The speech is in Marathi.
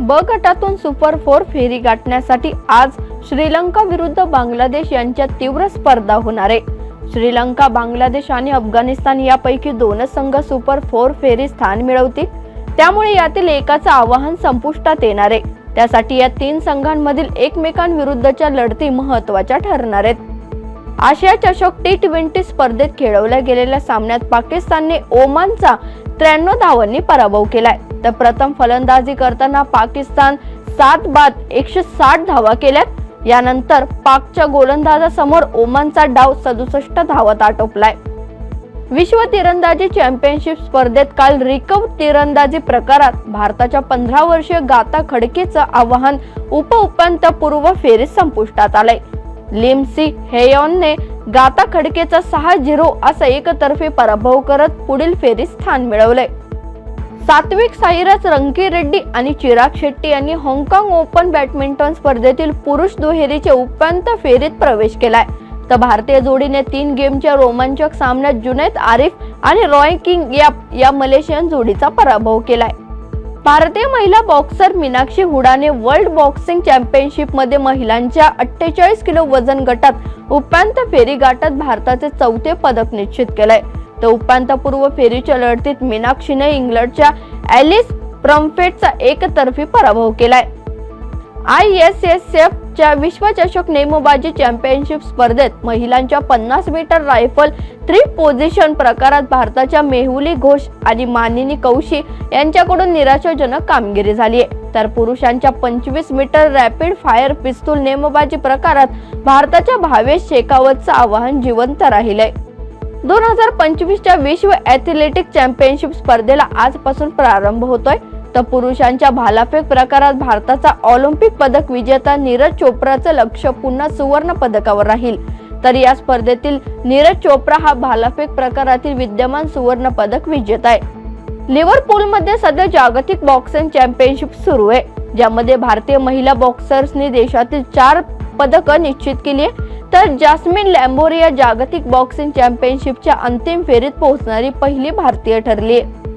ब गटातून सुपर फोर फेरी गाठण्यासाठी आज श्रीलंका विरुद्ध बांगलादेश यांच्यात तीव्र स्पर्धा होणार आहे. श्रीलंका बांगलादेश आणि अफगाणिस्तान यापैकी दोनच संघ सुपर फोर फेरी स्थान मिळवतील. त्यामुळे यातील एकाचं आवाहन संपुष्टात येणार आहे. त्यासाठी या तीन संघांमधील एकमेकांविरुद्धच्या लढती महत्त्वाच्या ठरणार आहेत. आशिया चषक टी ट्वेंटी स्पर्धेत खेळवल्या गेलेल्या सामन्यात पाकिस्तानने ओमानचा त्र्याण्णव धावांनी पराभव केलाय. तर प्रथम फलंदाजी करताना पाकिस्तान सात बाद एकशे साठ धावा केल्यात. यानंतर पाकच्या गोलंदाजासमोर ओमानचा डाव सदुसष्ट धावात आटोपलाय. विश्व तिरंदाजी चॅम्पियनशिप स्पर्धेत काल रिकव तिरंदाजी प्रकारात भारताच्या पंधरा वर्षीय गाता खडकेचं आवाहन उप उपांत्यपूर्व फेरीत संपुष्टात आलंय. लिमसी हेयॉनने गाता खडकेचा सहा झिरो असा एकतर्फी पराभव करत पुढील फेरीत स्थान मिळवले. सात्विक साईराज रंकीरेड्डी आणि चिराग शेट्टी यांनी हाँगकाँग ओपन बॅडमिंटन स्पर्धेतील पुरुष दुहेरीच्या उपांत्य फेरीत प्रवेश केलाय. तर भारतीय जोडीने तीन गेमच्या रोमांचक सामन्यात जुनैद आरिफ आणि रॉय किंग या या मलेशियन जोडीचा पराभव केलाय. भारतीय महिला बॉक्सर मीनाक्षी हुडाने वर्ल्ड बॉक्सिंग चॅम्पियनशिपमध्ये महिलांच्या अठ्ठेचाळीस किलो वजन गटात उपांत्य फेरी गाठत भारताचे चौथे पदक निश्चित केलंय. तर उपांत्यपूर्व फेरीच्या लढतीत मीनाक्षीने इंग्लंडच्या ॲलिस प्रम्फेटचा एकतर्फी पराभव केलाय. आय एस एस एफ च्या विश्वचषक नेमबाजी चॅम्पियनशिप स्पर्धेत महिलांच्या पन्नास मीटर रायफल थ्री पोझिशन प्रकारात भारताच्या मेहुली घोष आणि मानिनी कौशी यांच्याकडून निराशाजनक कामगिरी झाली आहे. तर पुरुषांच्या पंचवीस मीटर रॅपिड फायर पिस्तूल नेमबाजी प्रकारात भारताच्या भावेश शेखावतचं आव्हान जिवंत राहिलंय. दोन हजार पंचवीसच्या विश्व ॲथलेटिक चॅम्पियनशिप स्पर्धेला आजपासून प्रारंभ होतोय. तर पुरुषांच्या भालाफेक प्रकारात भारताचा ऑलिम्पिक पदक विजेता नीरज चोप्राचं लक्ष पुन्हा सुवर्ण पदकावर राहील. तर या स्पर्धेतील नीरज चोप्रा हा भालाफेक प्रकारातील विद्यमान सुवर्ण पदक विजेता आहे. लिव्हरपूलमध्ये सध्या जागतिक बॉक्सिंग चॅम्पियनशिप सुरू आहे. ज्यामध्ये भारतीय महिला बॉक्सर्सनी देशातील चार पदकं निश्चित केली आहे तर जास्मिन लॅम्बोरिया जागतिक बॉक्सिंग चॅम्पियनशिपच्या अंतिम फेरीत पोहोचणारी पहिली भारतीय ठरली आहे.